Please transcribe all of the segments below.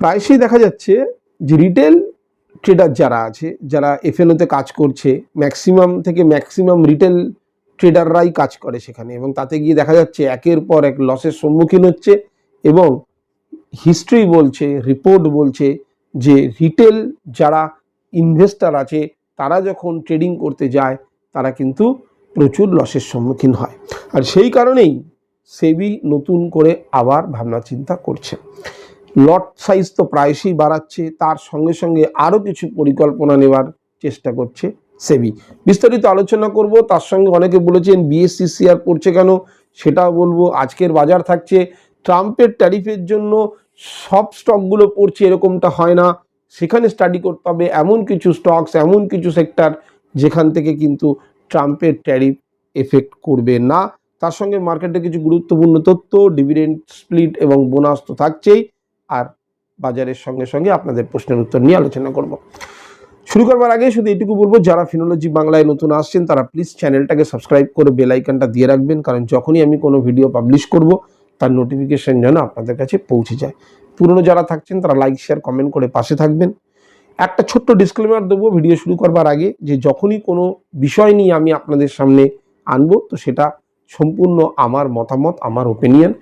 প্রায়শই দেখা যাচ্ছে যে রিটেল ট্রেডার যারা আছে, যারা এফএনওতে কাজ করছে ম্যাক্সিমাম থেকে ম্যাক্সিমাম রিটেল ট্রেডাররাই কাজ করে সেখানে এবং তাতে গিয়ে দেখা যাচ্ছে একের পর এক লসের সম্মুখীন হচ্ছে এবং হিস্ট্রি বলছে রিপোর্ট বলছে যে রিটেল যারা ইনভেস্টার আছে, তারা যখন ট্রেডিং করতে যায়, তারা কিন্তু প্রচুর লসের সম্মুখীন হয়। আর সেই কারণেই সেবি নতুন করে আবার ভাবনা চিন্তা করছে। লট সাইজ তো প্রায়শই বাড়াচ্ছে, তার সঙ্গে সঙ্গে আরও কিছু পরিকল্পনা নেওয়ার চেষ্টা করছে সেবি বিস্তারিত আলোচনা করব, তার সঙ্গে অনেকে বলেছেন বিএসসি শেয়ার পড়ছে কেন, সেটাও বলব, আজকের বাজার থাকছে। ট্রাম্পের ট্যারিফের জন্য সব স্টকগুলো পড়ছে, এরকমটা হয় না। সেখানে স্টাডি করতে হবে, এমন কিছু স্টকস এমন কিছু সেক্টর যেখান থেকে কিন্তু ট্রাম্পের ট্যারিফ এফেক্ট করবে না। তার সঙ্গে মার্কেটে কিছু গুরুত্বপূর্ণ তথ্য ডিভিডেন্ড স্প্লিট এবং বোনাস তো থাকছেই। আর বাজারের সঙ্গে সঙ্গে আপনাদের প্রশ্নের উত্তর নিয়ে আলোচনা করব। শুরু করবার আগে শুধু এটুকু বলব, যারা ফিনোলজি বাংলায় নতুন আসছেন, তারা প্লিজ চ্যানেলটাকে সাবস্ক্রাইব করে বেল আইকনটা দিয়ে রাখবেন, কারণ যখনই আমি কোনো ভিডিও পাবলিশ করব, তার নোটিফিকেশন যেন আপনাদের কাছে পৌঁছে যায়। পুরনো যারা থাকছেন, তারা লাইক শেয়ার কমেন্ট করে পাশে থাকবেন। একটা ছোট্ট ডিসক্লেমার দেবো ভিডিও শুরু করবার আগে, যে যখনই কোনো বিষয় নিয়ে আমি আপনাদের সামনে আনব, তো সেটা সম্পূর্ণ আমার মতামত, আমার ওপিনিয়ন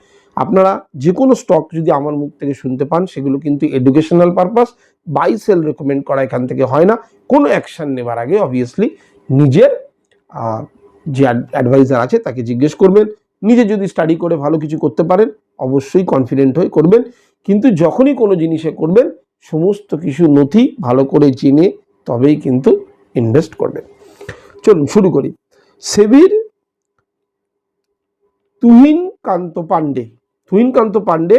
আপনারা যে কোনো স্টক যদি আমার মুখ থেকে শুনতে পান, সেগুলো কিন্তু educational purpose buy sell recommend করা এখান থেকে হয় না। কোনো অ্যাকশান নেবার আগে অবভিয়াসলি নিজের যে অ্যাডভাইজার আছে তাকে জিজ্ঞেস করবেন। নিজে যদি স্টাডি করে ভালো কিছু করতে পারেন, অবশ্যই কনফিডেন্ট হয়ে করবেন। কিন্তু যখনই কোনো জিনিসে করবেন, সমস্ত কিছু নথি ভালো করে জেনে তবেই কিন্তু ইনভেস্ট করবেন। চলুন শুরু করি। সেবির তুহিন কান্ত পান্ডে তুহিন কান্ত পান্ডে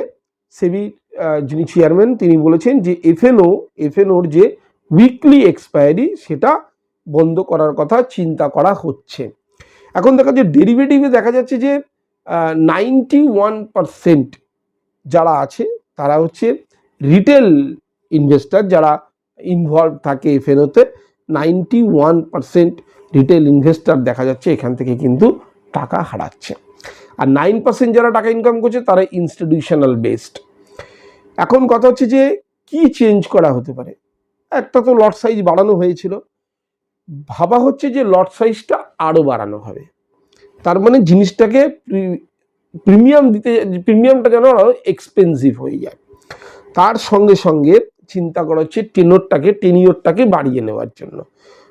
সেবি যিনি চেয়ারম্যান, তিনি বলেছেন যে এফএনও, এফএনওর যে উইকলি এক্সপায়ারি, সেটা বন্ধ করার কথা চিন্তা করা হচ্ছে। এখন দেখা যাচ্ছে ডেরিভেটিভে দেখা যাচ্ছে যে নাইনটি ওয়ান যারা আছে, তারা হচ্ছে রিটেল ইনভেস্টার যারা ইনভলভ থাকে এফএনওতে ninety one percent retail investor দেখা যাচ্ছে, এখান থেকে কিন্তু টাকা হারাচ্ছে। আর নাইন পার্সেন্ট যারা টাকা ইনকাম করছে, তারা ইনস্টিটিউশনাল বেসড এখন কথা হচ্ছে যে, কি চেঞ্জ করা হতে পারে? একটা তো লট সাইজ বাড়ানো হয়েছিল। ভাবা হচ্ছে যে লট সাইজটা আরও বাড়ানো হবে। তার মানে জিনিসটাকে প্রিমিয়াম দিতে প্রিমিয়ামটা যেন আরও এক্সপেন্সিভ হয়ে যায়। তার সঙ্গে সঙ্গে চিন্তা করা হচ্ছে টেনোরটাকে টেনিওরটাকে বাড়িয়ে নেওয়ার জন্য।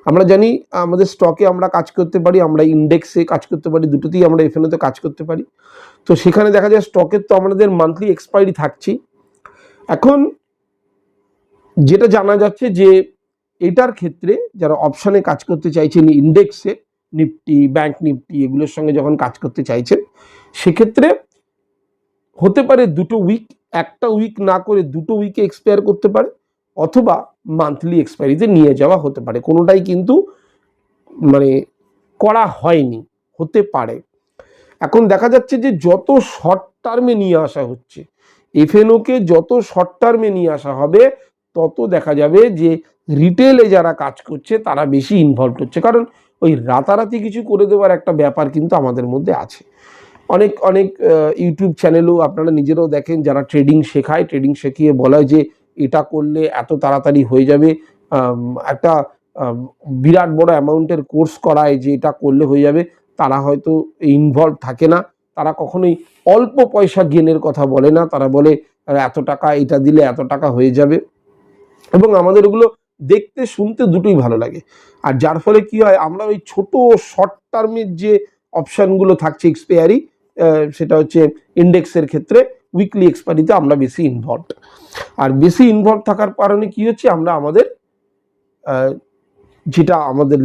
আমরা জানি, আমাদের স্টকে আমরা কাজ করতে পারি, আমরা ইন্ডেক্সে কাজ করতে পারি, দুটোতেই আমরা এফএনওতে কাজ করতে পারি। তো সেখানে দেখা যায় স্টকের তো আমাদের মান্থলি এক্সপায়ারি থাকছেই। এখন যেটা জানা যাচ্ছে যে, এটার ক্ষেত্রে যারা অপশানে কাজ করতে চাইছেন ইন্ডেক্সে নিফটি ব্যাংক নিফটি, এগুলোর সঙ্গে যখন কাজ করতে চাইছেন, সেক্ষেত্রে হতে পারে দুটো উইক একটা উইক না করে দুটো উইকে এক্সপায়ার করতে পারে। অথবা মান্থলি এক্সপায়ারিতে নিয়ে যাওয়া হতে পারে। কোনোটাই কিন্তু মানে করা হয়নি, হতে পারে। এখন দেখা যাচ্ছে যে যত শর্ট টার্মে নিয়ে আসা হচ্ছে এফএনওকে যত শর্ট টার্মে নিয়ে আসা হবে, তত দেখা যাবে যে রিটেলে যারা কাজ করছে, তারা বেশি ইনভলভ হচ্ছে। কারণ ওই রাতারাতি কিছু করে দেওয়ার একটা ব্যাপার কিন্তু আমাদের মধ্যে আছে। অনেক অনেক ইউটিউব চ্যানেলও আপনারা নিজেরাও দেখেন, যারা ট্রেডিং শেখায় ট্রেডিং শেখিয়ে বলা যে এটা করলে এত তাড়াতাড়ি হয়ে যাবে। একটা বিরাট বড় অ্যামাউন্টের কোর্স করায় যে এটা করলে হয়ে যাবে, তারা হয়তো ইনভলভ থাকে না। তারা কখনোই অল্প পয়সা গেনের কথা বলে না। তারা বলে, এত টাকা এটা দিলে এত টাকা হয়ে যাবে। এবং আমাদের ওগুলো দেখতে, শুনতে দুটোই ভালো লাগে। আর যার ফলে কি হয়, আমরা ওই ছোট শর্ট টার্মের যে অপশানগুলো থাকছে এক্সপায়ারি সেটা হচ্ছে ইন্ডেক্সের ক্ষেত্রে উইকলি এক্সপায়ারিতে আমরা বেশি ইনভলভ আর বেশি ইনভলভ থাকার কারণে কি হচ্ছে, আমরা আমাদের যেটা আমাদের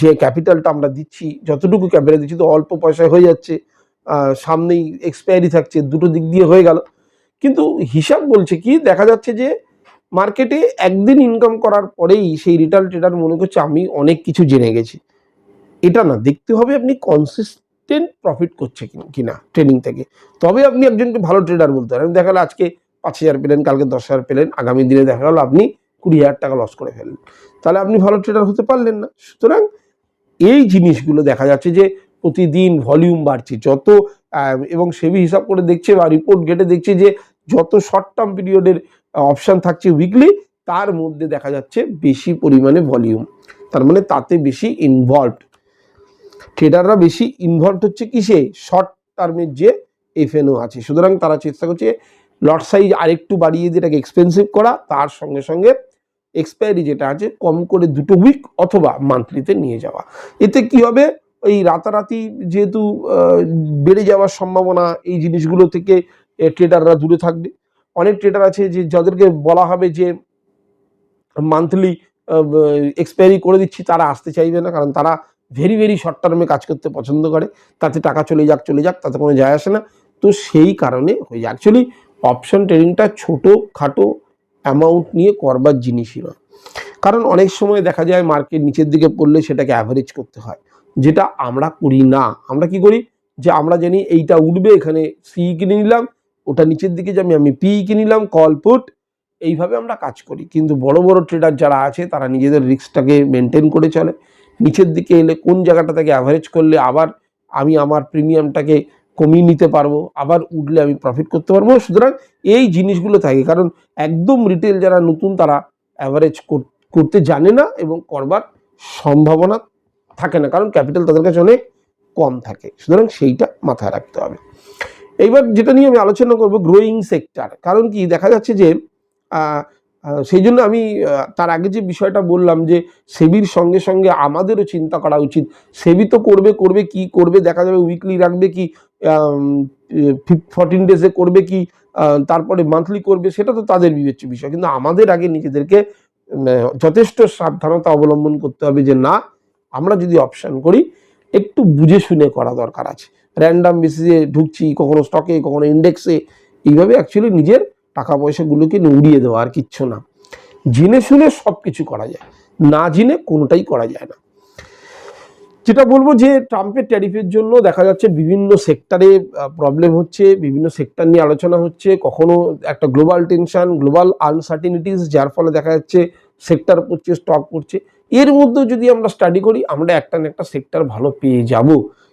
যে ক্যাপিটালটা আমরা দিচ্ছি, যতটুকু ক্যাপিটাল দিচ্ছি, তো অল্প পয়সায় হয়ে যাচ্ছে। সামনেই এক্সপায়ারি থাকছে, দুটো দিক দিয়ে হয়ে গেল। কিন্তু হিসাব বলছে কি, দেখা যাচ্ছে যে মার্কেটে একদিন ইনকাম করার পরেই সেই রিটেল ট্রেডার মনে করছে, আমি অনেক কিছু জেনে গেছি। এটা না, দেখতে হবে আপনি কনসিস্টেন্ট প্রফিট করছে কিনা ট্রেডিং থেকে। তবে আপনি একজনকে ভালো ট্রেডার বলতে পারেন। দেখা গেলো আজকে পাঁচ হাজার পেলেন, কালকে দশ হাজার পেলেন, আগামী দিনে দেখা গেলো আপনি কুড়ি হাজার টাকা লস করে ফেললেন। তাহলে আপনি ভালো ট্রেডার হতে পারলেন না। সুতরাং এই জিনিসগুলো দেখা যাচ্ছে যে প্রতিদিন ভলিউম বাড়ছে। যত এবং সেবি হিসাব করে দেখছে বা রিপোর্ট ঘেটে দেখছে যে যত শর্ট টার্ম পিরিয়ডের অপশান থাকছে উইকলি তার মধ্যে দেখা যাচ্ছে বেশি পরিমাণে ভলিউম তার মানে তাতে বেশি ইনভলভড ট্রেডাররা বেশি ইনভলভ হচ্ছে কিসে? শর্ট টার্মের যে এফএনও আছে। সুতরাং তারা চেষ্টা করছে লট সাইজ আরেকটু বাড়িয়ে দিয়ে এটাকে এক্সপেন্সিভ করা, তার সঙ্গে সঙ্গে এক্সপায়ারি যেটা আছে, কম করে দুটো উইক অথবা মান্থলিতে নিয়ে যাওয়া। এতে কি হবে? ওই রাতারাতি যেহেতু বেড়ে যাওয়ার সম্ভাবনা, এই জিনিসগুলো থেকে ট্রেডাররা দূরে থাকবে। অনেক ট্রেডার আছে যে, যাদেরকে বলা হবে যে মান্থলি এক্সপায়ারি করে দিচ্ছি, তারা আসতে চাইবে না, কারণ তারা ভেরি ভেরি শর্ট টার্মে কাজ করতে পছন্দ করে। তাতে টাকা চলে যাক চলে যাক, তাতে কোনো যায় আসে না। তো সেই কারণে হয়ে অ্যাকচুয়ালি অপশন ট্রেডিংটা ছোটো, খাটো অ্যামাউন্ট নিয়ে করবার জিনিসই নয়। কারণ অনেক সময় দেখা যায় মার্কেট নিচের দিকে পড়লে সেটাকে অ্যাভারেজ করতে হয়। যেটা আমরা করি না। আমরা কি করি? যে আমরা জানি এইটা উঠবে, এখানে সি কিনে নিলাম, ওটা নিচের দিকে যাবে আমি আমি পি কিনে নিলাম কল পুট এইভাবে আমরা কাজ করি। কিন্তু বড় বড় ট্রেডার যারা আছে, তারা নিজেদের রিস্কটাকে মেনটেন করে চলে। নিচের দিকে এলে কোন জায়গাটা থেকে অ্যাভারেজ করলে আবার আমি আমার প্রিমিয়ামটাকে কমিয়ে নিতে পারব, আবার উঠলে আমি প্রফিট করতে পারব। সুতরাং এই জিনিসগুলো থাকে, কারণ একদম রিটেল যারা নতুন তারা অ্যাভারেজ করতে জানে না এবং করবার সম্ভাবনা থাকে না, কারণ ক্যাপিটাল তাদের কাছে অনেক কম থাকে। সুতরাং সেইটা মাথায় রাখতে হবে। এইবার যেটা নিয়ে আমি আলোচনা করব গ্রোয়িং সেক্টর কারণ কি দেখা যাচ্ছে যে সেই জন্য আমি তার আগে যে বিষয়টা বললাম যে সেবির সঙ্গে সঙ্গে আমাদেরও চিন্তা করা উচিত। সেবি তো করবে করবে কি? করবে, দেখা যাবে উইকলি রাখবে কি? ফোরটিন ডেজে করবে কি? তারপরে মান্থলি করবে, সেটা তো তাদের বিবেচ্য বিষয়। কিন্তু আমাদের আগে নিজেদেরকে যথেষ্ট সাবধানতা অবলম্বন করতে হবে যে না, আমরা যদি অপশান করি, একটু বুঝে শুনে করা দরকার আছে। র্যান্ডাম বেসিসে ঢুকছি, কখনো স্টকে কখনো ইন্ডেক্সে এইভাবে অ্যাকচুয়ালি নিজের টাকা পয়সাগুলোকে উড়িয়ে দেওয়া আর কিচ্ছু না। জেনে শুনে সব কিছু করা যায়, না জেনে কোনোটাই করা যায় না। যেটা বলব যে ট্রাম্পের ট্যারিফের জন্য দেখা যাচ্ছে বিভিন্ন সেক্টরে প্রবলেম হচ্ছে, বিভিন্ন সেক্টর নিয়ে আলোচনা হচ্ছে, কখনো একটা গ্লোবাল টেনশন গ্লোবাল আনসার্টিনিটিস যার ফলে দেখা যাচ্ছে সেক্টর পড়ছে স্টক পড়ছে। এর মধ্যেও যদি আমরা স্টাডি করি, আমরা একটা না একটা সেক্টর ভালো পেয়ে যাব।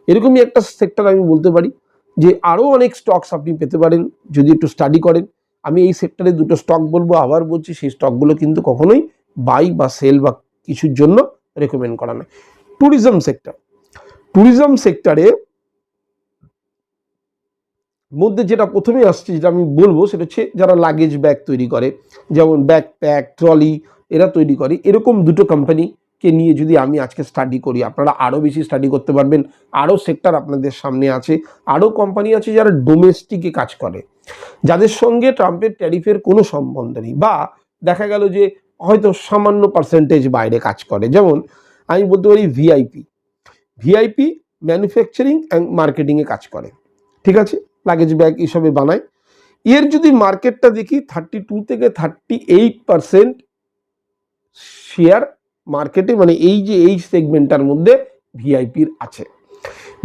এরকমই একটা সেক্টর আমি বলতে পারি, যে আরও অনেক স্টকস আপনি পেতে পারেন, যদি একটু স্টাডি করেন। আমি এই সেক্টরে দুটো স্টক বলব, আবার বলছি সেই স্টকগুলো কিন্তু কখনোই বাই বা সেল বা কিছুর জন্য রেকমেন্ড করা নয়। ট্যুরিজম সেক্টর ট্যুরিজম সেক্টরে মধ্যে যেটা প্রথমে আসছে যেটা আমি বলব সেটা হচ্ছে যারা লাগেজ ব্যাগ তৈরি করে, যেমন ব্যাগ প্যাক ট্রলি এরা তৈরি করে, এরকম দুটো কোম্পানিকে নিয়ে যদি আমি আজকে স্টাডি করি, আপনারা আরও বেশি স্টাডি করতে পারবেন। আরও সেক্টর আপনাদের সামনে আছে। আরও কোম্পানি আছে যারা ডোমেস্টিকে কাজ করে। যাদের সঙ্গে ট্রাম্পের ট্যারিফের কোনো সম্বন্ধ নেই বা দেখা গেল যে হয়তো সামান্য পার্সেন্টেজ বাইরে কাজ করে। যেমন আমি বলতে পারি ভিআইপি ভিআইপি ম্যানুফ্যাকচারিং অ্যান্ড মার্কেটিংয়ে কাজ করে। ঠিক আছে? লাগেজ ব্যাগ এসবে বানায়। এর যদি মার্কেটটা দেখি থার্টি টু থেকে থার্টি এইট পার্সেন্ট শেয়ার মার্কেটে মানে এই যে, এই সেগমেন্টটার মধ্যে ভিআইপির আছে।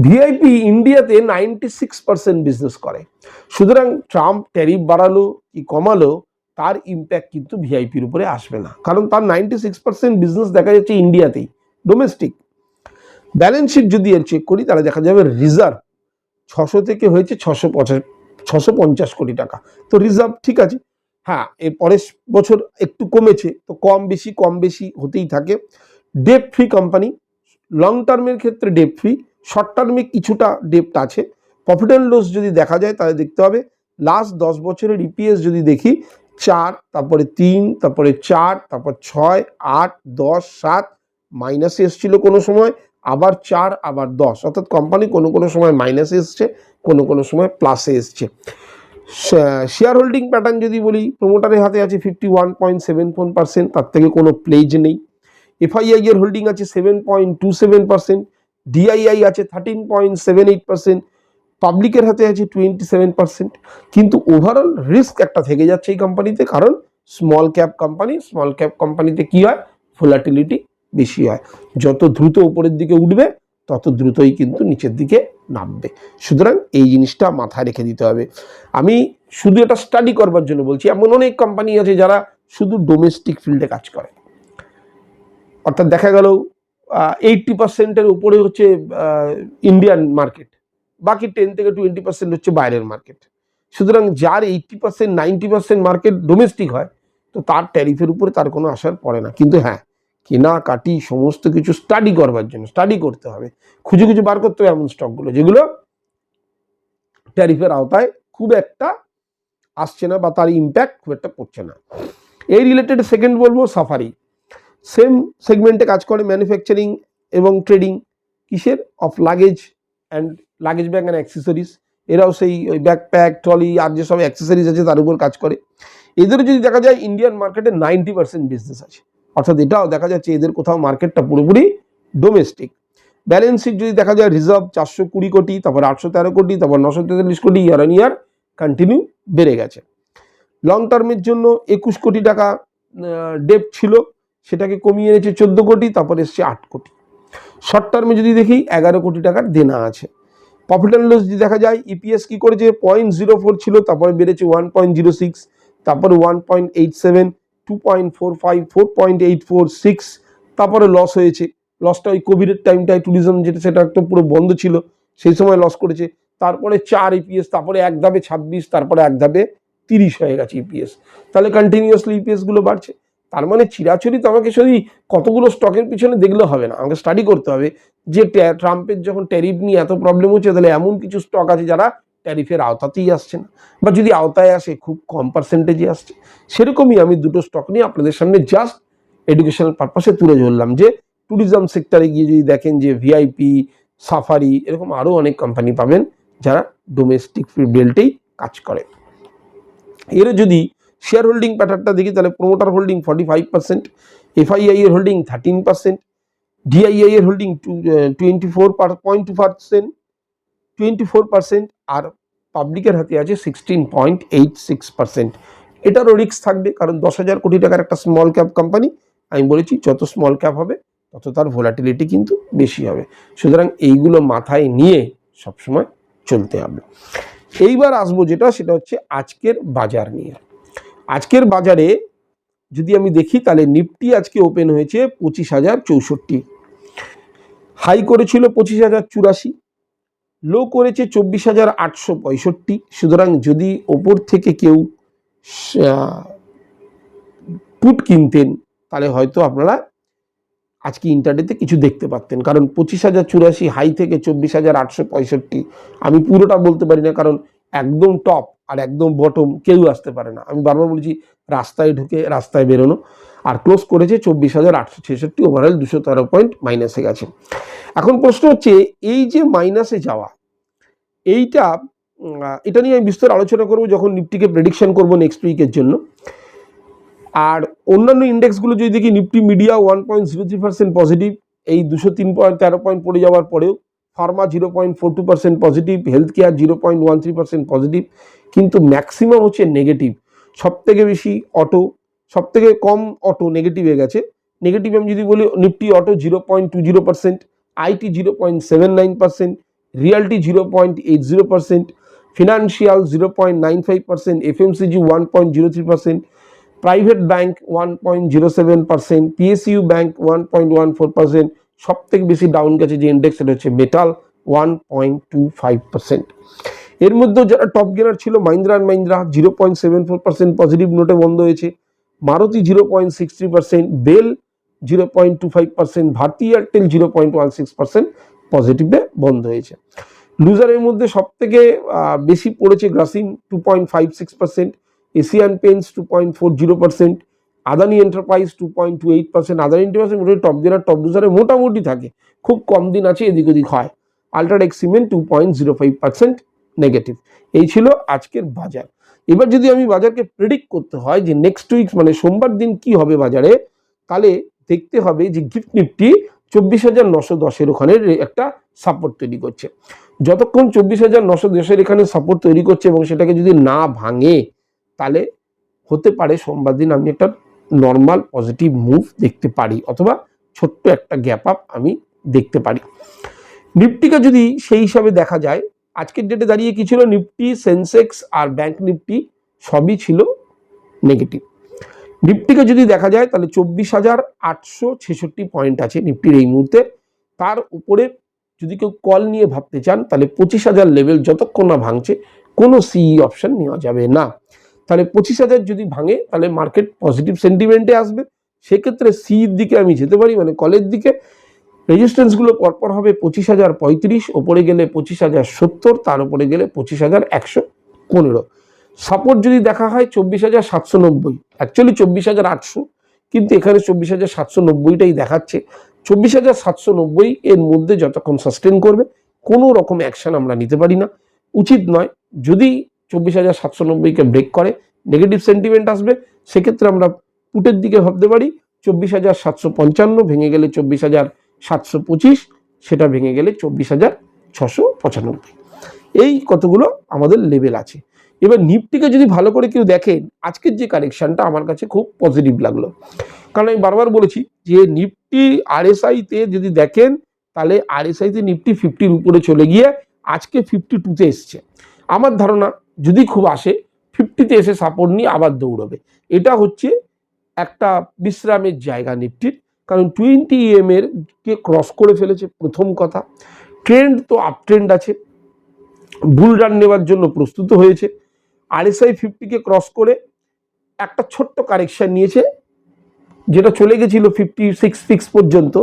ভিআইপি ইন্ডিয়াতে নাইনটি সিক্স পার্সেন্ট বিজনেস করে। সুতরাং ট্রাম্প ট্যারিফ বাড়ালো, কি কমালো, তার ইম্প্যাক্ট কিন্তু ভিআইপির উপরে আসবে না। কারণ তার নাইনটি সিক্স পার্সেন্ট বিজনেস দেখা যাচ্ছে ইন্ডিয়াতেই ডোমেস্টিক ব্যালেন্স শিট যদি এর চেক করি, তাহলে দেখা যাবে রিজার্ভ ছশো থেকে হয়েছে ছশো পঞ্চাশ ছশো পঞ্চাশ কোটি টাকা। তো রিজার্ভ ঠিক আছে হ্যাঁ এর পরের বছর একটু কমেছে, তো কম বেশি কম বেশি হতেই থাকে। ডেপ ফ্রি কোম্পানি লং টার্মের ক্ষেত্রে ডেপ ফ্রি শর্ট টার্মে কিছুটা ডেপ্ট আছে। প্রফিট অ্যান্ড লস যদি দেখা যায়, তাহলে দেখতে হবে লাস্ট দশ বছরের ইপিএস যদি দেখি, চার, তারপরে তিন, তারপরে চার, তারপর ছয়, আট, দশ, সাত মাইনাসে এসেছিল কোনো সময়, আবার চার, আবার দশ। অর্থাৎ কোম্পানি কোনো কোনো সময় মাইনাসে এসছে, কোনো কোনো সময় প্লাসে এসছে। শেয়ার হোল্ডিং প্যাটার্ন যদি বলি প্রোমোটারের হাতে আছে fifty one point seven four percent তার থেকে কোনো প্লেজ নেই। এফআইআই এর হোল্ডিং আছে seven point two seven percent DII আছে thirteen point seven eight percent পাবলিকের হাতে আছে টোয়েন্টি সেভেন পার্সেন্ট কিন্তু ওভারঅল রিস্ক একটা থেকে যাচ্ছে এই কোম্পানিতে কারণ small cap company small cap কোম্পানিতে কি হয়? ভোলাটিলিটি বেশি হয়। যত দ্রুত উপরের দিকে উঠবে, তত দ্রুতই কিন্তু নিচের দিকে নামবে। সুতরাং এই জিনিসটা মাথায় রেখে দিতে হবে। আমি শুধু এটা স্টাডি করবার জন্য বলছি, এমন অনেক কোম্পানি আছে যারা শুধু ডোমেস্টিক ফিল্ডে কাজ করে। অর্থাৎ দেখা গেল এইটটি পার্সেন্টের উপরে হচ্ছে ইন্ডিয়ান মার্কেট বাকি টেন থেকে টোয়েন্টি পার্সেন্ট হচ্ছে বাইরের মার্কেট সুতরাং যার eighty percent ninety percent market domestic হয়, তো তার ট্যারিফের উপরে তার কোনো আসার পড়ে না। কিন্তু হ্যাঁ কেনাকাটি সমস্ত কিছু স্টাডি করবার জন্য স্টাডি করতে হবে। খুঁজে খুঁজে বার করতে হবে এমন স্টকগুলো যেগুলো ট্যারিফের আওতায় খুব একটা আসছে না বা তার ইম্প্যাক্ট খুব একটা পড়ছে না। এই রিলেটেড সেকেন্ড বলব সাফারি সেম সেগমেন্টে কাজ করে ম্যানুফ্যাকচারিং এবং ট্রেডিং কিসের? Of luggage and luggage bag and accessories এরাও সেই ওই ব্যাকপ্যাক ট্রলি আর যেসব অ্যাক্সেসরিজ আছে তার উপর কাজ করে। এদেরও যদি দেখা যায় ইন্ডিয়ান মার্কেটে নাইনটি পার্সেন্ট বিজনেস আছে। অর্থাৎ এটাও দেখা যাচ্ছে এদের কোথাও মার্কেটটা পুরোপুরি ডোমেস্টিক ব্যালেন্স শিট যদি দেখা যায় রিজার্ভ চারশো কুড়ি কোটি, তারপর আটশো তেরো কোটি, তারপর নশো তেতাল্লিশ কোটি ইয়ার অন ইয়ার কন্টিনিউ বেড়ে গেছে। লং টার্মের জন্য একুশ কোটি টাকা ডেপ ছিল, সেটাকে কমিয়ে এনেছে চোদ্দ কোটি, তারপর এসছে আট কোটি। শর্ট টার্মে যদি দেখি, এগারো কোটি টাকার দেনা আছে। প্রফিট অ্যান্ড লস যদি দেখা যায় ইপিএস কি করেছে? পয়েন্ট জিরো ফোর ছিল, তারপরে বেড়েছে ওয়ান পয়েন্ট জিরো সিক্স তারপর one point eight seven two point four five four point eight four six তারপরে লস হয়েছে। লসটা ওই কোভিডের টাইমটায় ট্যুরিজম যেটা সেটা একদম পুরো বন্ধ ছিল, সেই সময় লস করেছে। তারপরে চার ইপিএস তারপরে এক ধাপে ছাব্বিশ, তারপরে এক ধাপে তিরিশ হয়ে গেছে ইপিএস তাহলে কন্টিনিউয়াসলি ইপিএসগুলো বাড়ছে। তার মানে চিরাচরিত আমাকে শুধু কতগুলো স্টকের পিছনে দেখলে হবে না, আমাকে স্টাডি করতে হবে। যে ট্রাম্পের যখন ট্যারিফ নিয়ে এত প্রবলেম হচ্ছে, তাহলে এমন কিছু স্টক আছে যারা ট্যারিফের আওতাতেই আসছে না। বা যদি আওতায় আসে, খুব কম পার্সেন্টেজে আসছে। সেরকমই আমি দুটো স্টক নিয়ে আপনাদের সামনে জাস্ট এডুকেশনাল পারপাসে তুলে ধরলাম যে ট্যুরিজম সেক্টরে গিয়ে যদি দেখেন যে ভিআইপি সাফারি এরকম আরও অনেক কোম্পানি পাবেন যারা ডোমেস্টিক বেল্টেই কাজ করে। এর যদি শেয়ার হোল্ডিং প্যাটার্নটা দেখি, তাহলে promoter holding forty five percent FII এর হোল্ডিং থার্টিন পার্সেন্ট ডিআইআই এর holding two twenty four point two percent twenty four percent আর পাবলিকের হাতে আছে sixteen point eight six percent এটারও রিস্ক থাকবে, কারণ দশ হাজার কোটি টাকার একটা স্মল ক্যাপ কোম্পানি আমি বলেছি যত স্মল ক্যাপ হবে, তত তার ভোলাটিলিটি কিন্তু বেশি হবে। সুতরাং এইগুলো মাথায় নিয়ে সবসময় চলতে হবে। এইবার আসব যেটা, সেটা হচ্ছে আজকের বাজার নিয়ে। আজকের বাজারে যদি আমি দেখি, তাহলে নিফটি আজকে ওপেন হয়েছে পঁচিশ হাজার চৌষট্টি। হাই করেছিল পঁচিশ হাজার চুরাশি। লো করেছে চব্বিশ হাজার আটশো পঁয়ষট্টি। সুতরাং যদি ওপর থেকে কেউ পুট কিনতেন, তাহলে হয়তো আপনারা আজকে ইন্টারনেটে কিছু দেখতে পারতেন। কারণ পঁচিশ হাজার চুরাশি হাই থেকে চব্বিশ হাজার আটশো পঁয়ষট্টি, আমি পুরোটা বলতে পারি না, কারণ একদম টপ আর একদম বটম কেউ আসতে পারে না। আমি বারবার বলছি, রাস্তায় ঢুকে রাস্তায় বেরোনো। আর ক্লোজ করেছে চব্বিশ হাজার আটশো ছেষট্টি ওভারঅল দুশো তেরো পয়েন্ট মাইনাসে গেছে। এখন প্রশ্ন হচ্ছে, এই যে মাইনাসে যাওয়া, এইটা এটা নিয়ে আমি বিস্তর আলোচনা করব যখন নিফটিকে প্রেডিকশন করব নেক্সট উইকের জন্য। আর অন্যান্য ইন্ডেক্সগুলো যদি দেখি, Nifty media one point zero three percent positive এই দুশো তিন পয়েন্ট তেরো পয়েন্ট পড়ে যাওয়ার পরেও pharma zero point four two percent positive health care zero point one three percent positive কিন্তু ম্যাক্সিমাম হচ্ছে নেগেটিভ সব থেকে বেশি অটো সব থেকে কম অটো নেগেটিভ নেগেটিভে গেছে। নেগেটিভ আমি যদি বলি, Nifty auto zero point two zero percent IT zero point seven nine percent, realty zero point eight zero percent, financial zero point nine five percent, FMCG one point zero three percent, private bank one point zero seven percent, PSU bank one point one four percent সব থেকে বেশি down গেছে যে index সেটা হচ্ছে metal one point two five percent. এর মধ্যেও যারা টপ গেনার ছিল Mahindra and Mahindra zero point seven four percent positive নোটে বন্ধ হয়েছে Maruti zero point six three percent BEL zero point two five percent Bharti Airtel, zero point one six percent পজিটিভে বন্ধ হয়েছে। লুজারের মধ্যে সব থেকে বেশি পড়েছে Grasim two point five six percent Asian Paints two point four zero percent Adani enterprise two point two eight percent Adani enterprise মোটামুটি top gainer top লুজারে মোটামুটি থাকে, খুব কম দিন আছে, এদিক ওদিক হয়। UltraTech cement two point zero five percent negative এই ছিল আজকের বাজার। এবার যদি আমি বাজারকে প্রেডিক্ট করতে হয় যে নেক্সট উইক মানে সোমবার দিন কি হবে বাজারে, তাহলে দেখতে হবে যে গিফট নিফটি চব্বিশ হাজার নশো দশের ওখানে একটা সাপোর্ট তৈরি করছে। যতক্ষণ চব্বিশ হাজার নশো দশের এখানে সাপোর্ট তৈরি করছে এবং সেটাকে যদি না ভাঙে, তাহলে হতে পারে সোমবার দিন আমি একটা নর্মাল পজিটিভ মুভ দেখতে পারি অথবা ছোট্ট একটা গ্যাপ আপ আমি দেখতে পারি। নিফটিকে যদি সেই হিসাবে দেখা যায়, আজকের ডেটে দাঁড়িয়ে কি ছিল? নিফটি সেন্সেক্স আর ব্যাংক নিফটি সবই ছিল নেগেটিভ নিফটিকে যদি দেখা যায়, তাহলে চব্বিশ হাজার আটশো ছেষট্টি পয়েন্ট আছে নিফটির এই মুহূর্তে। তার উপরে যদি কেউ কল নিয়ে ভাবতে চান, তাহলে পঁচিশ হাজার লেভেল যতক্ষণ না ভাঙছে, কোনো সিই অপশন নেওয়া যাবে না। তাহলে পঁচিশ হাজার যদি ভাঙে, তাহলে মার্কেট পজিটিভ সেন্টিমেন্টে আসবে। সেক্ষেত্রে সির দিকে আমি যেতে পারি মানে কলের দিকে। রেজিস্ট্যান্সগুলো পরপর হবে পঁচিশ হাজার পঁয়ত্রিশ, ওপরে গেলে পঁচিশ হাজার সত্তর, তার উপরে গেলে পঁচিশ হাজার একশো পনেরো। সাপোর্ট যদি দেখা হয় চব্বিশ হাজার সাতশো নব্বই। অ্যাকচুয়ালি চব্বিশ হাজার আটশো, কিন্তু এখানে চব্বিশ হাজার সাতশো নব্বইটাই দেখাচ্ছে। চব্বিশ হাজার সাতশো নব্বই এর মধ্যে যতক্ষণ সাস্টেন করবে, কোনো রকম অ্যাকশন আমরা নিতে পারি না। উচিত নয়, যদি চব্বিশ হাজার সাতশো নব্বইকে ব্রেক করে নেগেটিভ সেন্টিমেন্ট আসবে, সেক্ষেত্রে আমরা পুটের দিকে ভাবতে পারি, চব্বিশ হাজার সাতশো পঞ্চান্ন ভেঙে গেলে চব্বিশ হাজার সাতশো পঁচিশ, সেটা ভেঙে গেলে চব্বিশ হাজার ছশো পঁচানব্বই। এই কতগুলো আমাদের লেভেল আছে। এবার নিফটিকে যদি ভালো করে কেউ দেখেন, আজকের যে কারেকশনটা আমার কাছে খুব পজিটিভ লাগল। কারণ আমি বারবার বলেছি যে নিফটি আরএসআইতে যদি দেখেন, তাহলে আরএসআইতে নিফটি ফিফটির উপরে চলে গিয়ে আজকে ফিফটি টুতে এসছে। আমার ধারণা যদি খুব আসে ফিফটিতে এসে সাপোর্ট নিয়ে আবার দৌড়বে। এটা হচ্ছে একটা বিশ্রামের জায়গা নিফটির। কারণ টোয়েন্টি এম এর কে ক্রস করে ফেলেছে, প্রথম কথা। ট্রেন্ড তো আপ ট্রেন্ড আছে। বুল রান নেওয়ার জন্য প্রস্তুত হয়েছে। আরএসআই ফিফটিকে ক্রস করে একটা ছোট্ট কারেকশন নিয়েছে, যেটা চলে গেছিল ফিফটি সিক্স সিক্স পর্যন্ত,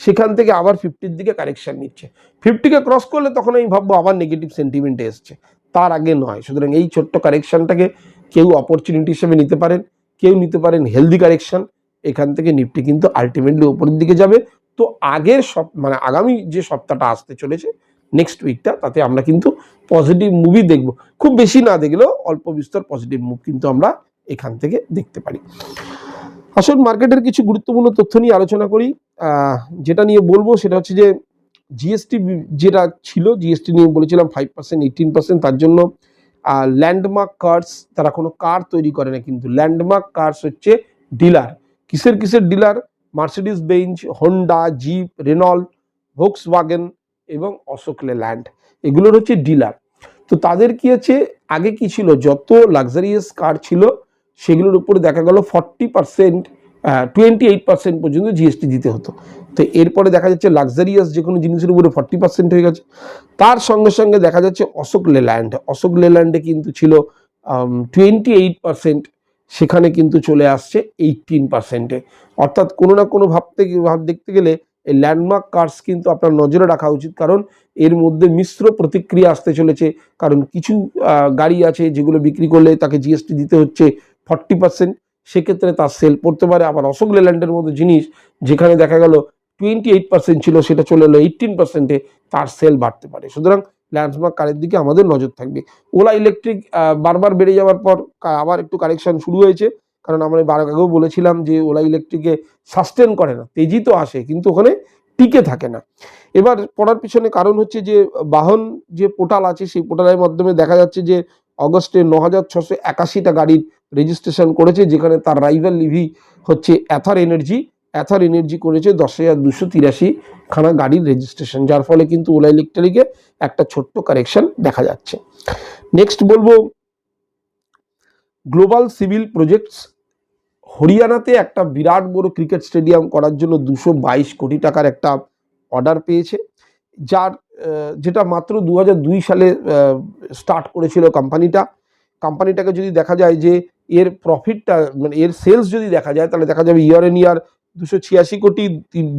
সেখান থেকে আবার ফিফটির দিকে কারেকশন নিচ্ছে। ফিফটিকে ক্রস করলে তখন আমি ভাববো আবার নেগেটিভ সেন্টিমেন্টে এসছে। তার আগে নয়, সুতরাং এই ছোট্ট কারেকশনটাকে কেউ অপরচুনিটি হিসেবে নিতে পারেন, কেউ নিতে পারেন হেলদি কারেকশন এখান থেকে নিফটি কিন্তু আলটিমেটলি ওপরের দিকে যাবে। তো আগের সপ মানে আগামী যে সপ্তাহটা আসতে চলেছে নেক্সট উইকটা তাতে আমরা কিন্তু পজিটিভ মুভি দেখব। খুব বেশি না দেখলেও অল্প বিস্তর পজিটিভ মুভ কিন্তু আমরা এখান থেকে দেখতে পারি। আসল মার্কেটের কিছু গুরুত্বপূর্ণ তথ্য নিয়ে আলোচনা করি। যেটা নিয়ে বলব সেটা হচ্ছে যে জিএসটি যেটা ছিল জিএসটি নিয়ে বলেছিলাম ফাইভ পার্সেন্ট এইটিন পার্সেন্ট তার জন্য ল্যান্ডমার্ক কার্ডস তারা কোনো কার তৈরি করে না কিন্তু ল্যান্ডমার্ক কার্স হচ্ছে ডিলার কিসের কিসের dealer Mercedes Benz Honda Jeep Renault Volkswagen এবং অশোক লেল্যান্ড। এগুলোর হচ্ছে ডিলার। তো তাদের কি আছে? আগে কি ছিল? যত লাক্সারিয়াস কার ছিল, সেগুলোর উপরে দেখা গেল forty percent twenty eight percent পর্যন্ত জিএসটি দিতে হতো। তো এরপরে দেখা যাচ্ছে লাক্সারিয়াস যে কোনো জিনিসের উপরে ফর্টি পার্সেন্ট হয়ে গেছে। তার সঙ্গে সঙ্গে দেখা যাচ্ছে অশোক লেল্যান্ড। অশোক লেল্যান্ডে কিন্তু ছিল টোয়েন্টি এইট পার্সেন্ট সেখানে কিন্তু চলে আসছে এইটিন পার্সেন্টে অর্থাৎ কোনো না কোনো ভাবতে, ভাব দেখতে গেলে এই ল্যান্ডমার্ক কার্স কিন্তু আপনার নজরে রাখা উচিত, কারণ এর মধ্যে মিশ্র প্রতিক্রিয়া আসতে চলেছে। কারণ কিছু গাড়ি আছে যেগুলো বিক্রি করলে তাকে জিএসটি দিতে হচ্ছে ফর্টি পার্সেন্ট সেক্ষেত্রে তার সেল পড়তে পারে। আবার অশোক লেল্যান্ডের মতো জিনিস যেখানে দেখা গেল টোয়েন্টি এইট পার্সেন্ট ছিল, সেটা চলে এলো এইটিন পার্সেন্টে তার সেল বাড়তে পারে। সুতরাং ল্যান্ডমার্ক কারের দিকে আমাদের নজর থাকবে। ওলা ইলেকট্রিক বারবার বেড়ে যাওয়ার পর আবার একটু কারেকশন শুরু হয়েছে। কারণ আমরা বার আগেও বলেছিলাম যে ওলা ইলেকট্রিকে সাস্টেন করে না তেজি তো আসে, কিন্তু ওখানে টিকে থাকে না। এবার পড়ার পিছনে কারণ হচ্ছে যে, বাহন যে পোর্টাল আছে, সেই পোর্টালের মাধ্যমে দেখা যাচ্ছে যে, অগস্টে ন হাজার ছশো একাশিটা গাড়ির রেজিস্ট্রেশন করেছে, যেখানে তার রাইভাল লিভি হচ্ছে অ্যাথার এনার্জি অ্যাথার এনার্জি করেছে দশ হাজার দুশো তিরাশি খানা গাড়ির রেজিস্ট্রেশন যার ফলে কিন্তু ওলা ইলেকট্রিকে একটা ছোট্ট কারেকশন দেখা যাচ্ছে। নেক্সট বলব গ্লোবাল সিভিল প্রজেক্টস হরিয়ানাতে একটা বিরাট বড় ক্রিকেট স্টেডিয়াম করার জন্য দুশো বাইশ কোটি টাকার একটা অর্ডার পেয়েছে, যার যেটা মাত্র দু সালে স্টার্ট করেছিল কোম্পানিটা কোম্পানিটাকে যদি দেখা যায় যে এর প্রফিটটা মানে এর সেলস যদি দেখা যায়, তাহলে দেখা যাবে ইয়ার এন ইয়ার দুশো ছিয়াশি কোটি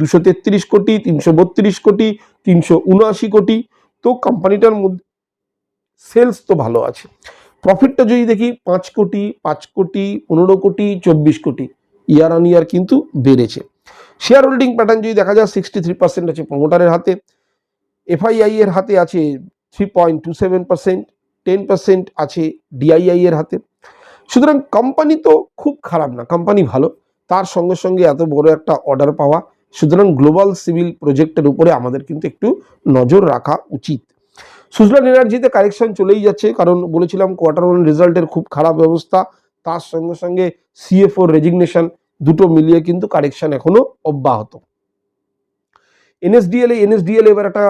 দুশো তেত্রিশ কোটি, তিনশো বত্রিশ কোটি, তিনশো উনআশি কোটি। তো কোম্পানিটার মধ্যে সেলস তো ভালো আছে। প্রফিটটা যদি দেখি, পাঁচ কোটি পাঁচ কোটি, পনেরো কোটি, চব্বিশ কোটি ইয়ার অন ইয়ার কিন্তু বেড়েছে। শেয়ার হোল্ডিং প্যাটার্ন যদি দেখা যায় সিক্সটি থ্রি পার্সেন্ট আছে প্রমোটারের হাতে এফআইআই এর হাতে আছে three point two seven percent ten percent আছে ডিআইআই এর হাতে। সুতরাং কোম্পানি তো খুব খারাপ না কোম্পানি ভালো, তার সঙ্গে সঙ্গে এত বড় একটা অর্ডার পাওয়া। সুতরাং গ্লোবাল সিভিল প্রজেক্টের উপরে আমাদের কিন্তু একটু নজর রাখা উচিত। সুজলান এনার্জিতে কারেকশন চলেই যাচ্ছে। কারণ বলেছিলাম কোয়ার্টার ওয়ান রেজাল্টের খুব খারাপ অবস্থা তার সঙ্গে সঙ্গে সিএফওর রেজিগনেশন দুটো মিলিয়ে কিন্তু কারেকশন এখনও অব্যাহত। এনএসডিএল এ এনএসডিএল এবার একটা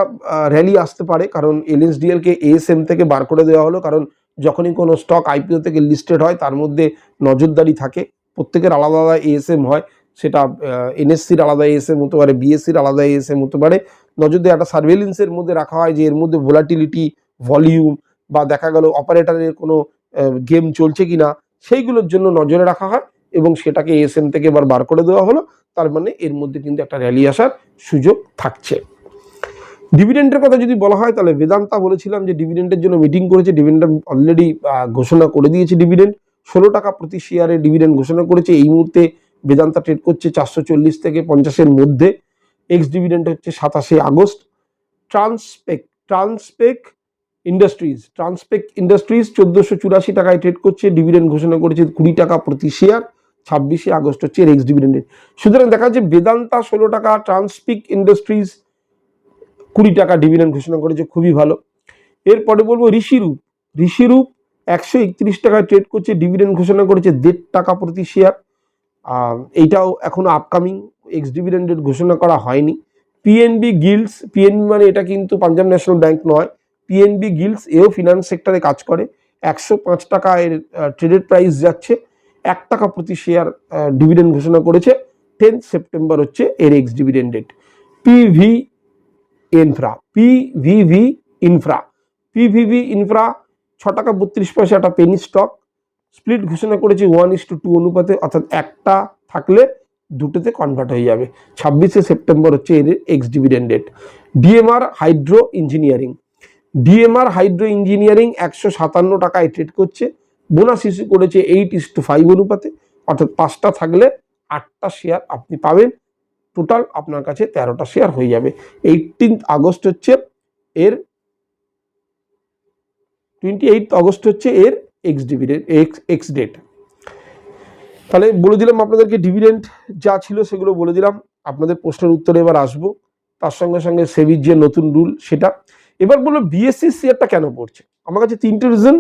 র্যালি আসতে পারে। কারণ এনএসডিএল কে এএসএম থেকে বার করে দেওয়া হলো। কারণ যখনই কোনো স্টক আইপিও থেকে লিস্টেড হয়, তার মধ্যে নজরদারি থাকে। প্রত্যেকের আলাদা আলাদা এএসএম হয়। সেটা এনএসসির আলাদা এএসএম হতে পারে বিএসসির আলাদা এএসএম হতে পারে। নজরদারি একটা সার্ভেলেন্সের মধ্যে রাখা হয় যে এর মধ্যে ভোলাটিলিটি ভলিউম বা দেখা গেল অপারেটারের কোনো গেম চলছে কিনা, সেইগুলোর জন্য নজরে রাখা হয় এবং সেটাকে এসএম থেকে এবার বার করে দেওয়া হলো। তার মানে এর মধ্যে কিন্তু একটা র্যালি আসার সুযোগ থাকছে। ডিভিডেন্ডের কথা যদি বলা হয়, তাহলে বেদান্তা বলেছিলাম যে ডিভিডেন্ডের জন্য মিটিং করেছে ডিভিডেন্ড অলরেডি ঘোষণা করে দিয়েছে ডিভিডেন্ড ষোলো টাকা প্রতি শেয়ারে ডিভিডেন্ড ঘোষণা করেছে। এই মুহূর্তে বেদান্তা ট্রেড করছে চারশো চল্লিশ থেকে পঞ্চাশের মধ্যে। এক্স ডিভিডেন্ট হচ্ছে সাতাশে August. Transpek Transpek Industries Transpek Industries চোদ্দোশো চুরাশি টাকায় ট্রেড করছে ডিভিডেন্ড ঘোষণা করেছে কুড়ি টাকা প্রতি শেয়ার ছাব্বিশে আগস্ট হচ্ছে এর এক্স ডিভিডেন্ডের সুতরাং দেখা যাচ্ছে বেদান্তা ষোলো টাকা ট্রান্সপিক ইন্ডাস্ট্রিজ কুড়ি টাকা ডিভিডেন্ড ঘোষণা করেছে, খুবই ভালো। এরপরে বলব ঋষিরূপ। ঋষিরূপ একশো একত্রিশ টাকায় ট্রেড করছে ডিভিডেন্ড ঘোষণা করেছে দেড় টাকা প্রতি শেয়ার এইটাও এখনও আপকামিং এক্স ডিভিডেন্ডের ঘোষণা করা হয়নি। পিএনবি গিল্ডস পিএনবি মানে এটা কিন্তু পাঞ্জাব ন্যাশনাল ব্যাংক নয়। পিএনবি গিল্ডস এও ফিনান্স সেক্টরে কাজ করে। একশো পাঁচ টাকা এর ট্রেডেড প্রাইস যাচ্ছে। এক টাকা প্রতি শেয়ার ডিভিডেন্ড ঘোষণা করেছে। টেন্থ সেপ্টেম্বর হচ্ছে এর ex dividend date PV Infra PVV Infra PVV Infra ছ টাকা বত্রিশ পয়সা একটা পেনি স্টক স্প্লিট ঘোষণা করেছে ওয়ান ইস টু টু অনুপাতে, অর্থাৎ একটা থাকলে দুটোতে কনভার্ট হয়ে যাবে। ছাব্বিশে সেপ্টেম্বর হচ্ছে এর ex dividend date DMR Hydro Engineering DMR Hydro Engineering একশো সাতান্ন টাকায় ট্রেড করছে। বোনাস ইস্যু করেছে এইট ইস টু ফাইভ অনুপাতে। অর্থাৎ পাঁচটা থাকলে আটটা শেয়ার আপনি পাবেন। টোটাল আপনার কাছে তেরোটা শেয়ার হয়ে যাবে। এইটিন্থ আগস্ট হচ্ছে এর টোয়েন্টি এইট আগস্ট হচ্ছে এর ex dividend ex ex date তাহলে বলে দিলাম আপনাদেরকে ডিভিডেন্ট যা ছিল সেগুলো বলে দিলাম। আপনাদের প্রশ্নের উত্তরে এবার আসব। তার সঙ্গে সঙ্গে সেবির যে নতুন রুল সেটা। এবার বলল বিএসসি শেয়ারটা কেন পড়ছে? আমার কাছে তিনটে রিজন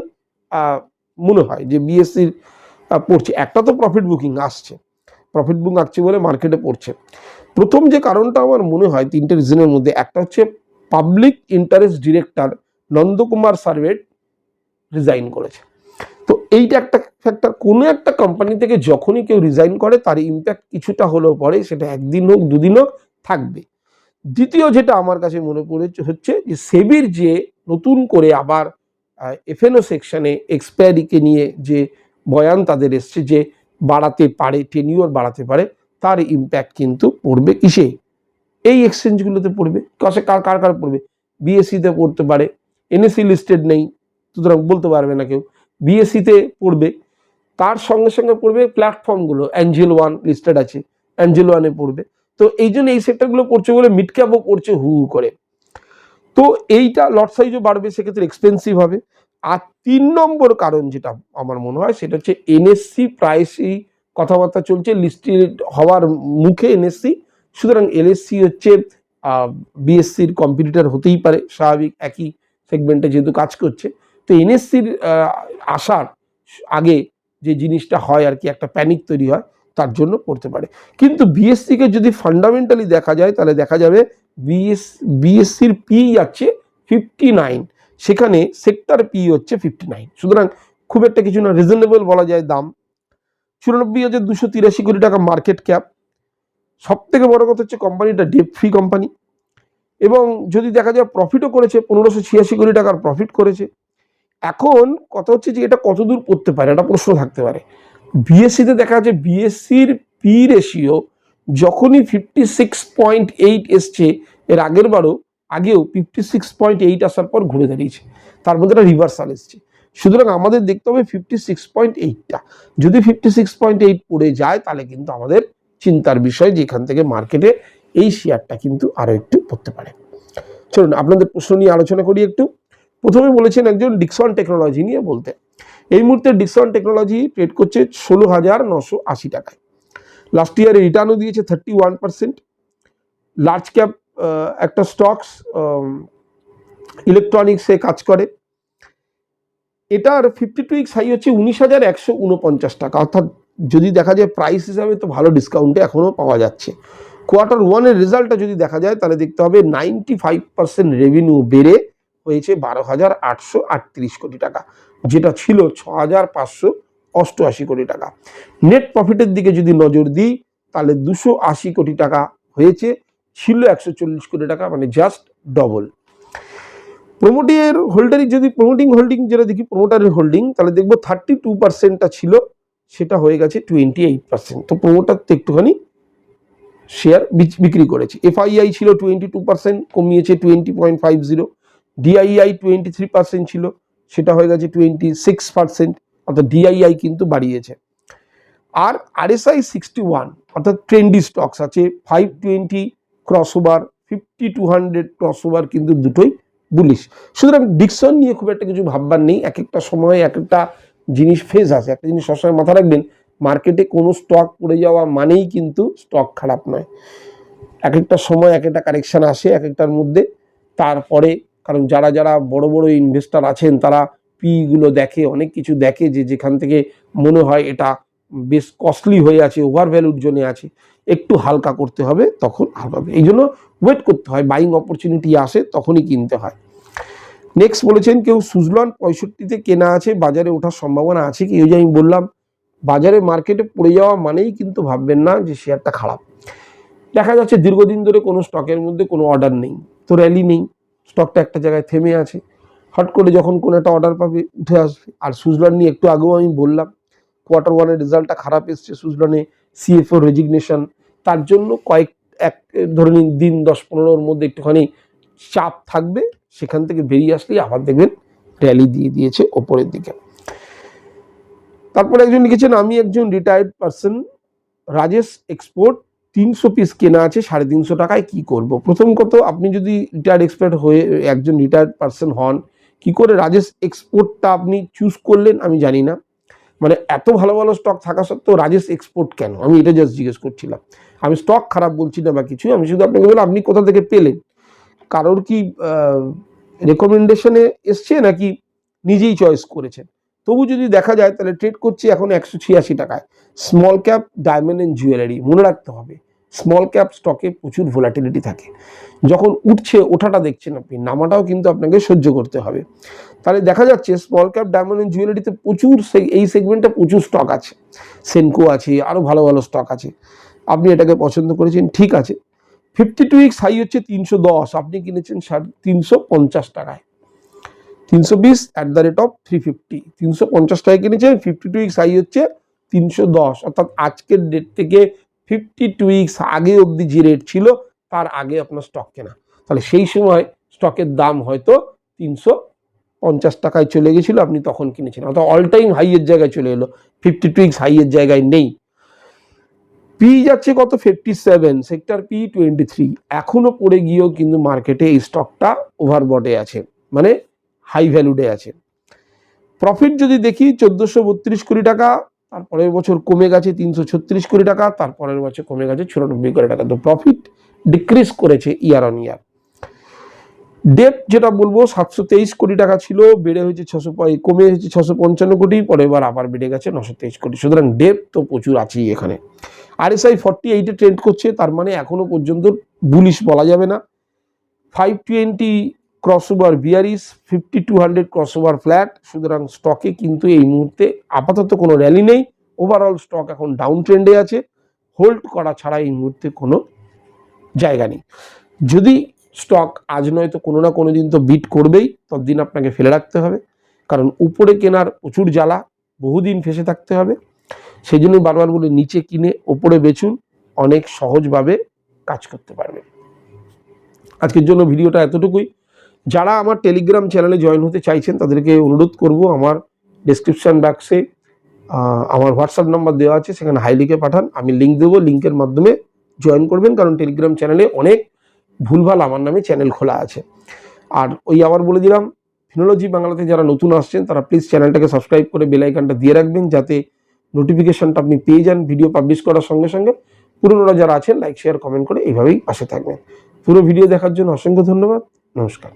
মনে হয় যে বিএসসির পড়ছে। একটা তো প্রফিট বুকিং আসছে। প্রফিট বুকিং আসছে বলে মার্কেটে পড়ছে। প্রথম যে কারণটা আমার মনে হয় তিনটে রিজনের মধ্যে, একটা হচ্ছে public interest director Nandkumar সার্ভেট resign করেছে। এইটা একটা ফ্যাক্টর কোনো একটা কোম্পানি থেকে যখনই কেউ রিজাইন করে, তার ইম্প্যাক্ট কিছুটা হলেও পরে সেটা একদিন হোক, দুদিন হোক, থাকবে। দ্বিতীয় যেটা আমার কাছে মনে পড়েছে হচ্ছে যে, সেবির যে নতুন করে আবার এফএনও সেকশনে এক্সপায়ারিকে নিয়ে যে বয়ান তাদের এসছে যে বাড়াতে পারে টেনিওর বাড়াতে পারে, তার ইম্প্যাক্ট কিন্তু পড়বে কিসে? এই এক্সচেঞ্জগুলোতে পড়বে। কসে কার কার কার পড়বে? বিএসসিতে পড়তে পারে এনএসসি লিস্টেড নেই, সুতরাং বলতে পারবে না কেউ। বিএসসিতে পড়বে। তার সঙ্গে সঙ্গে পড়বে প্ল্যাটফর্মগুলো অ্যাঞ্জেল ওয়ান লিস্টেড আছে অ্যাঞ্জেল ওয়ানে পড়বে। তো এই জন্য এই সেক্টরগুলো পড়ছে বলে মিড ক্যাপও পড়ছে হু হু করে। তো এইটা লট সাইজও বাড়বে, সেক্ষেত্রে এক্সপেন্সিভ হবে। আর তিন নম্বর কারণ যেটা আমার মনে হয়, সেটা হচ্ছে এনএসসি প্রাইসই কথাবার্তা চলছে লিস্টেড হওয়ার মুখে এনএসসি সুতরাং এলএসসি হচ্ছে বিএসসির কম্পিটিটার হতেই পারে, স্বাভাবিক একই সেগমেন্টে যেহেতু কাজ করছে। তো এনএসসির আসার আগে যে জিনিসটা হয় আর কি, একটা প্যানিক তৈরি হয়, তার জন্য পড়তে পারে। কিন্তু বিএসসিকে যদি ফান্ডামেন্টালি দেখা যায়, তাহলে দেখা যাবে বিএস বিএসসির পি যাচ্ছে ফিফটি নাইন সেখানে সেক্টর পি হচ্ছে ফিফটি নাইন সুতরাং খুব একটা কিছু না রিজনেবল বলা যায় দাম। চুরানব্বই হাজার দুশো তিরাশি কোটি টাকা মার্কেট ক্যাপ সব থেকে বড় কথা হচ্ছে কোম্পানিটা ডেপ ফ্রি কোম্পানি এবং যদি দেখা যায় প্রফিটও করেছে, পনেরোশো ছিয়াশি কোটি টাকার প্রফিট করেছে। এখন কথা হচ্ছে যে এটা কতদূর পড়তে পারে? একটা প্রশ্ন থাকতে পারে। বিএসসিতে দেখা যাচ্ছে বিএসসির পি রেশিও যখনই ফিফটি সিক্স পয়েন্ট এইট এসছে, এর আগের বারও আগেও ফিফটি সিক্স পয়েন্ট এইট আসার পর ঘুরে দাঁড়িয়েছে। তার মধ্যে একটা রিভার্সাল এসছে। সুতরাং আমাদের দেখতে হবে ফিফটি সিক্স পয়েন্ট এইটটা যদি ফিফটি সিক্স পয়েন্ট এইট পড়ে যায়, তাহলে কিন্তু আমাদের চিন্তার বিষয় যে এখান থেকে মার্কেটে এই শেয়ারটা কিন্তু আরও একটু পড়তে পারে। চলুন, আপনাদের প্রশ্ন নিয়ে আলোচনা করি একটু। প্রথমে বলেছেন একজন ডিকসন টেকনোলজি নিয়ে বলতে। এই মুহূর্তে ডিকসন টেকনোলজি ট্রেড করছে ষোলো হাজার নশো আশি টাকায়। লাস্ট ইয়ারে রিটার্নও দিয়েছে thirty one percent large cap একটা স্টকস ইলেকট্রনিক্সে কাজ করে। এটার ফিফটি টু উইক্স হাই হচ্ছে উনিশ হাজার একশো উনপঞ্চাশ টাকা। অর্থাৎ যদি দেখা যায় প্রাইস হিসাবে তো ভালো ডিসকাউন্টে এখনও পাওয়া যাচ্ছে। কোয়ার্টার ওয়ানের রেজাল্টটা যদি দেখা যায়, তাহলে দেখতে হবে নাইনটি ফাইভ পার্সেন্ট রেভিনিউ বেড়ে হয়েছে বারো হাজার আটশো আটত্রিশ কোটি টাকা, যেটা ছিল ছ হাজার পাঁচশো অষ্টআশি কোটি টাকা। নেট প্রফিটের দিকে যদি নজর দিই, তাহলে দুশো আশি কোটি টাকা হয়েছে, ছিল একশো চল্লিশ কোটি টাকা মানে জাস্ট ডবল প্রোমোটের হোল্ডারের যদি প্রোমোটিং হোল্ডিং যেটা দেখি প্রোমোটারের হোল্ডিং তাহলে দেখব থার্টি টু পার্সেন্টটা ছিল, সেটা হয়ে গেছে টোয়েন্টি এইট পার্সেন্ট তো প্রোমোটার তো একটুখানি শেয়ার বিক্রি করেছে। এফআইআই ছিল টোয়েন্টি টু পার্সেন্ট কমিয়েছে twenty point five zero DII twenty three percent ছিল, সেটা হয়ে গেছে টোয়েন্টি সিক্স পার্সেন্ট অর্থাৎ ডিআইআই কিন্তু বাড়িয়েছে। আর আরএসআই সিক্সটি ওয়ান অর্থাৎ ট্রেন্ডি স্টকস আছে five twenty cross over fifty two hundred cross over কিন্তু দুটোই বুলিশ সুতরাং ডিকশন নিয়ে খুব একটা কিছু ভাববার নেই, এক একটা সময় এক একটা জিনিস ফেজ আছে, একটা জিনিস সবসময় মাথা রাখবেন মার্কেটে কোনো স্টক পড়ে যাওয়া মানেই কিন্তু স্টক খারাপ নয়। এক একটা সময় এক একটা কারেকশন আসে, এক একটার মধ্যে, তারপরে কারণ যারা যারা বড় বড় ইনভেস্টর আছেন, তারা পিগুলো দেখে, অনেক কিছু দেখে যে যেখান থেকে মনে হয় এটা বেশ কস্টলি হয়ে আছে ওভার ভ্যালুর জন্য আছে, একটু হালকা করতে হবে, তখন হালকা। এই জন্য ওয়েট করতে হয় বাইং অপরচুনিটি আসে, তখনই কিনতে হয়। নেক্সট বলেছেন কেউ সুজলন পঁয়ষট্টিতে কেনা আছে, বাজারে ওঠার সম্ভাবনা আছে কি? ওই যে আমি বললাম, বাজারে মার্কেটে পড়ে যাওয়া মানেই কিন্তু ভাববেন না যে শেয়ারটা খারাপ। দেখা যাচ্ছে দীর্ঘদিন ধরে কোনো স্টকের মধ্যে কোনো অর্ডার নেই, তো র্যালি নেই। স্টকটা একটা জায়গায় থেমে আছে। হট করে যখন কোনো একটা অর্ডার পাবে, উঠে আসবে। আর সুজলন নিয়ে একটু আগেও আমি বললাম কোয়ার্টার ওয়ানের রেজাল্টটা খারাপ এসছে সুজলনে সিএফও রেজিগনেশন তার জন্য কয়েক, এক, ধরে নিন, দিন দশ পনেরোর মধ্যে একটুখানি চাপ থাকবে। সেখান থেকে বেরিয়ে আসলেই আবার দেখবেন র্যালি দিয়ে দিয়েছে ওপরের দিকে। তারপরে একজন লিখেছেন, আমি একজন রিটায়ার্ড পার্সন রাজেশ এক্সপোর্ট তিনশো পিস কেনা আছে, সাড়ে তিনশো টাকায় কি করব? প্রথম কথা, আপনি যদি রিটায়ার্ড এক্সপার্ট হয়ে, একজন রিটায়ার্ড পার্সন হন, কি করে রাজেশ এক্সপোর্টটা আপনি চুজ করলেন আমি জানি না। মানে এত ভালো ভালো স্টক থাকা সত্ত্বেও রাজেশ এক্সপোর্ট কেন? আমি এটা জাস্ট জিজ্ঞেস করছিলাম। আমি স্টক খারাপ বলছি না বা কিছু আমি শুধু আপনাকে বললাম, আপনি কোথা থেকে পেলেন? কারোর কি রেকমেন্ডেশনে এসছে নাকি নিজেই চয়েস করেছেন? তবু যদি দেখা যায়, তাহলে ট্রেড করছি এখন একশো ছিয়াশি টাকায়। Small cap diamond and jewellery মনে রাখতে হবে। স্মল ক্যাপ স্টকে প্রচুর ভোলাটিলিটি থাকে। যখন উঠছে, ওঠাটা দেখছেন আপনি, নামাটাও কিন্তু আপনাকে সহ্য করতে হবে। তাহলে দেখা যাচ্ছে স্মল ক্যাপ ডায়মন্ড অ্যান্ড জুয়েলারিতে প্রচুর এই সেগমেন্টে প্রচুর স্টক আছে। সেনকো আছে আরও ভালো ভালো স্টক আছে। আপনি এটাকে পছন্দ করেছেন, ঠিক আছে। ফিফটি টু উইক্স হাই হচ্ছে তিনশো দশ, আপনি কিনেছেন সাড়ে তিনশো পঞ্চাশ টাকায়। তিনশো বিশ at the rate of three fifty তিনশো পঞ্চাশ কিনেছেন ফিফটি হাই হচ্ছে তিনশো দশ। অর্থাৎ আজকের ডেট থেকে ফিফটি টু আগে অবধি যে রেট ছিল, তার আগে আপনার স্টক কেনা। তাহলে সেই সময় স্টকের দাম হয়তো তিনশো পঞ্চাশ টাকায় চলে গেছিল, আপনি তখন কিনেছেন। অর্থাৎ অল টাইম হাইয়ের জায়গায় চলে এলো ফিফটি টু হাইয়ের জায়গায় নেই। পি যাচ্ছে কত? Fifty seven sector P twenty three এখনও পড়ে গিয়েও কিন্তু মার্কেটে এই স্টকটা ওভারবটে আছে। মানে হাই ভ্যালুডে আছে। প্রফিট যদি দেখি চোদ্দোশো বত্রিশ কোটি টাকা, তারপরের বছর কমে গেছে তিনশো ছত্রিশ কোটি টাকা, তারপরের বছর কমে গেছে চুরানব্বই কোটি টাকা। তো প্রফিট ডিক্রিজ করেছে ইয়ার অন ইয়ার ডেট যেটা বলব, সাতশো তেইশ কোটি টাকা ছিল, বেড়ে হয়েছে ছশো কমে হয়েছে ছশো পঞ্চান্ন কোটি পরে এবার আবার বেড়ে গেছে নশো তেইশ কোটি। সুতরাং ডেপ তো প্রচুর আছেই এখানে। আরএসআই ফর্টি এইটে ট্রেন্ড করছে, তার মানে এখনও পর্যন্ত বুলিশ বলা যাবে না। Five twenty cross over bearish fifty two hundred cross over flat সুতরাং স্টকে কিন্তু এই মুহূর্তে আপাতত কোনো র্যালি নেই। ওভারঅল স্টক এখন ডাউন ট্রেন্ডে আছে। হোল্ড করা ছাড়া এই মুহূর্তে কোনো জায়গা নেই। যদি স্টক আজ নয় তো কোনো না কোনো দিন তো বিট করবেই। ততদিন আপনাকে ফেলে রাখতে হবে। কারণ উপরে কেনার প্রচুর জ্বালা, বহুদিন ফেসে থাকতে হবে। সেই জন্যই বারবার বলে, নিচে কিনে ওপরে বেচুন। অনেক সহজভাবে কাজ করতে পারবেন। আজকের জন্য ভিডিওটা এতটুকুই। যারা আমার টেলিগ্রাম চ্যানেলে জয়েন হতে চাইছেন, তাদেরকে অনুরোধ করব আমার ডেসক্রিপশন বক্সে আমার হোয়াটসঅ্যাপ নাম্বার দেওয়া আছে, সেখানে হাই লিখে পাঠান। আমি লিঙ্ক দেবো, লিঙ্কের মাধ্যমে জয়েন করবেন, কারণ টেলিগ্রাম চ্যানেলে অনেক ভুলভাল আমার নামে চ্যানেল খোলা আছে। আর ওই আবার বলে দিলাম ফিনোলজি বাংলাতে যারা নতুন আসছেন, তারা প্লিজ চ্যানেলটাকে সাবস্ক্রাইব করে বেলাইকানটা দিয়ে রাখবেন, যাতে নোটিফিকেশনটা আপনি পেয়ে যান ভিডিও পাবলিশ করার সঙ্গে সঙ্গে। পুরনোরা যারা আছেন লাইক শেয়ার কমেন্ট করে এইভাবেই পাশে থাকবেন। পুরো ভিডিও দেখার জন্য অসংখ্য ধন্যবাদ। নমস্কার।